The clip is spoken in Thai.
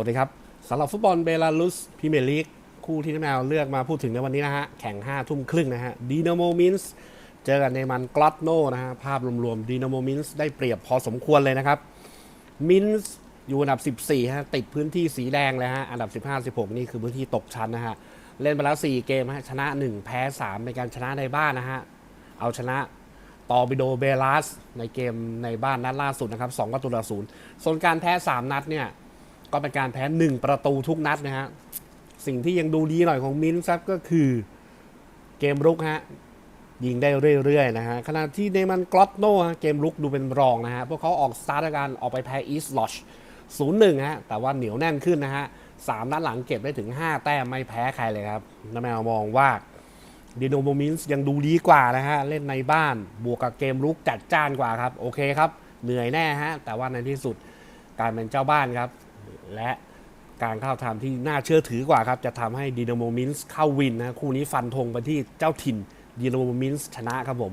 วัสดีครับสำหรับฟุตบอลเบลารุสพรีเมียร์ลีกคู่ที่น้ำแมวเลือกมาพูดถึงในวันนี้นะฮะ แข่ง5ทุ่มครึ่งนะฮะดีนาโมมินส์เจอกันในมันกลอตโนนะฮะ ภาพรวมๆดีนาโมมินส์ได้เปรียบพอสมควรเลยนะครับมินส์อยู่อันดับ 14 ฮะ ติดพื้นที่สีแดงเลยฮะ อันดับ 15-16 นี่คือพื้นที่ตกชั้นนะฮะ เล่นไปแล้ว 4 เกมฮะ ชนะ 1 แพ้ 3 ในการชนะในบ้านนะฮะ เอาชนะตอบิโดเบลัสในเกมในบ้านนัดล่าสุดนะครับ2ประตูต่อศูนย์ส่วนการแพ้ 3 นัดเนี่ย ก็เป็นการแพ้1ประตูทุกนัดนะฮะ สิ่งที่ยังดูดีหน่อยของมินซ์ครับก็คือเกมรุกฮะยิงได้เรื่อยๆนะฮะ ขณะที่เนมันกลอตโนฮะเกมรุกดูเป็นรองนะฮะ พวกเขาออกสตาร์ทการออกไปแพ้อีสลอช0-1ฮะ แต่ว่าเหนียวแน่นขึ้นนะฮะสามนัดหลังเก็บได้ถึง 5 แต้มไม่แพ้ใครเลยครับน้าแมวมองว่าดิโนโมมินส์ยังดูดีกว่านะฮะ เล่นในบ้านบวกกับเกมรุกจัดจ้านกว่าครับ โอเคครับ เหนื่อยแน่ฮะ แต่ว่าในที่สุดการเป็นเจ้าบ้านครับ และการเข้าทำที่น่าเชื่อถือกว่าครับ จะทำให้ดีนาโมมินส์เข้าวินนะคู่นี้ฟันธงไปที่เจ้าถิ่นดีนาโมมินส์ชนะครับผม